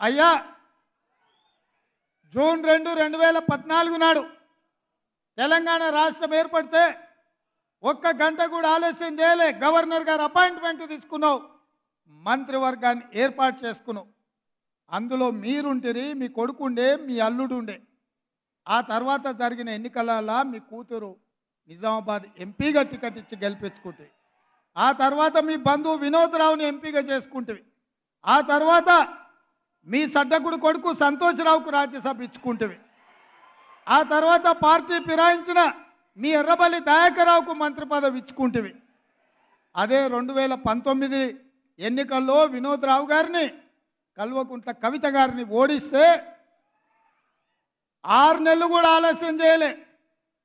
అయ్యా జూన్ రెండు రెండు వేల పద్నాలుగు నాడు తెలంగాణ రాష్ట్రం ఏర్పడితే ఒక్క గంట కూడా ఆలస్యం చేయలే. గవర్నర్ గారు అపాయింట్మెంట్ తీసుకున్నావు. మంత్రివర్గాన్ని ఏర్పాటు చేసుకున్నావు అందులో మీరుంటిరి మీ కొడుకుండే మీ అల్లుడు ఉండే ఆ తర్వాత జరిగిన ఎన్నికలలో మీ కూతురు నిజామాబాద్ ఎంపీగా టికెట్ ఇచ్చి గెలిపించుకుంటే. ఆ తర్వాత మీ బంధువు వినోద్రావుని ఎంపీగా చేసుకుంటే ఆ తర్వాత మీ సడ్డకుడు కొడుకు సంతోషరావుకు రాజ్యసభ ఇచ్చుకుంటవి. ఆ తర్వాత పార్టీ ఫిరాయించిన మీ ఎర్రబల్లి దయాకరావుకు మంత్రి పదవి ఇచ్చుకుంటవి. అదే రెండు వేల పంతొమ్మిది ఎన్నికల్లో వినోద్ రావు గారిని కల్వకుంట్ల కవిత గారిని ఓడిస్తే ఆరు నెలలు కూడా ఆలస్యం చేయలే.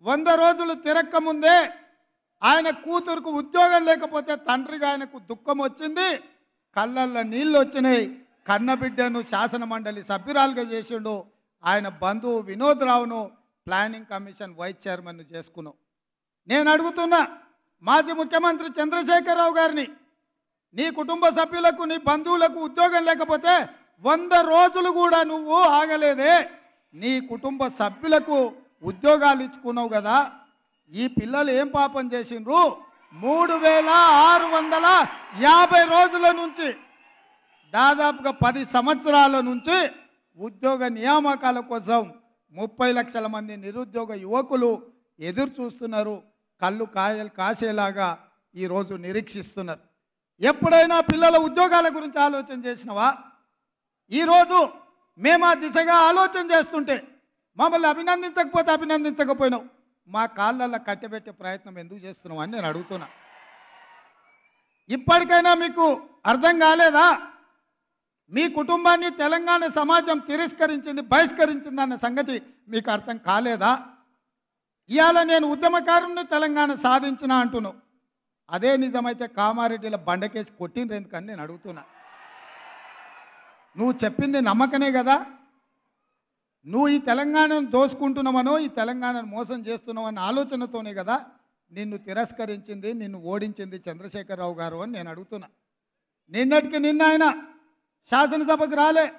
వంద రోజులు తిరక్క ముందే ఆయన కూతురుకు ఉద్యోగం లేకపోతే తండ్రిగా ఆయనకు దుఃఖం వచ్చింది కళ్ళల్లో నీళ్ళు వచ్చినాయి. కన్నబిడ్డను శాసన మండలి సభ్యురాలుగా చేసిండు ఆయన బంధువు వినోద్ రావును ప్లానింగ్ కమిషన్ వైస్ చైర్మన్ చేసుకున్నాం. నేను అడుగుతున్నా మాజీ ముఖ్యమంత్రి చంద్రశేఖరరావు గారిని నీ కుటుంబ సభ్యులకు నీ బంధువులకు ఉద్యోగం లేకపోతే వంద రోజులు కూడా నువ్వు ఆగలేదే. నీ కుటుంబ సభ్యులకు ఉద్యోగాలు ఇచ్చుకున్నావు కదా ఈ పిల్లలు ఏం పాపం చేసిండ్రు? మూడు వేల ఆరు వందల యాభై రోజుల నుంచి దాదాపుగా పది సంవత్సరాల నుంచి ఉద్యోగ నియామకాల కోసం ముప్పై లక్షల మంది నిరుద్యోగ యువకులు ఎదురు చూస్తున్నారు. కళ్ళు కాయలు కాసేలాగా ఈరోజు నిరీక్షిస్తున్నారు. ఎప్పుడైనా పిల్లల ఉద్యోగాల గురించి ఆలోచన చేసినవా? ఈరోజు మేము ఆ దిశగా ఆలోచన చేస్తుంటే మమ్మల్ని అభినందించకపోతే అభినందించకపోయినావు. మా కాళ్ళల్లో కట్టబెట్టే ప్రయత్నం ఎందుకు చేస్తున్నావు అని నేను అడుగుతున్నా. ఇప్పటికైనా మీకు అర్థం కాలేదా? మీ కుటుంబాన్ని తెలంగాణ సమాజం తిరస్కరించింది బహిష్కరించింది అన్న సంగతి మీకు అర్థం కాలేదా? ఇవాళ నేను ఉద్యమకారుని తెలంగాణ సాధించిన అంటును అదే నిజమైతే కామారెడ్డిల బండకేసి కొట్టిండ్రు ఎందుకని నేను అడుగుతున్నా. నువ్వు చెప్పింది నమ్మకనే కదా? నువ్వు ఈ తెలంగాణను దోసుకుంటున్నావనో ఈ తెలంగాణను మోసం చేస్తున్నావన్న ఆలోచనతోనే కదా నిన్ను తిరస్కరించింది నిన్ను ఓడించింది చంద్రశేఖరరావు గారు అని నేను అడుగుతున్నా. నిన్నటికి నిన్న ఆయన శాసనసభకు రాలే.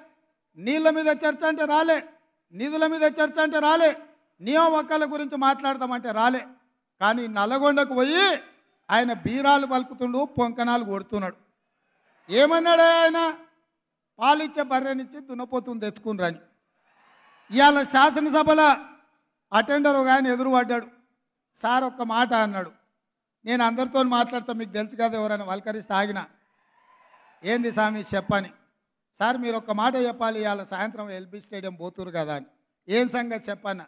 నీళ్ళ మీద చర్చ అంటే రాలే. నిధుల మీద చర్చ అంటే రాలే. నియామకాల గురించి మాట్లాడదామంటే రాలే. కానీ నల్లగొండకు పోయి ఆయన బీరాలు పలుకుతుండు పొంకనాలు కొడుతున్నాడు. ఏమన్నాడు ఆయన? పాలిచ్చే బర్రెనిచ్చి దున్నపోతుంది తెచ్చుకుని ఇవాళ శాసనసభలో అటెండర్ ఒక ఆయన ఎదురు పడ్డాడు సార్ ఒక్క మాట అన్నాడు. నేను అందరితో మాట్లాడతా మీకు తెలుసు కదా ఎవరైనా వల్కరిస్తే ఆగిన. ఏంది స్వామి చెప్పని? సార్ మీరు ఒక్క మాట చెప్పాలి ఇవాళ సాయంత్రం ఎల్బీ స్టేడియం పోతురు కదా అని. ఏం సంగతి చెప్పన్న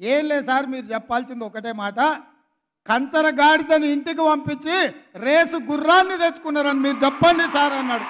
ఏం లేదు సార్ మీరు చెప్పాల్సింది ఒకటే మాట. కంచర గాడిదని ఇంటికి పంపించి రేసు గుర్రాన్ని తెచ్చుకున్నారని మీరు చెప్పండి సార్ అన్నాడు.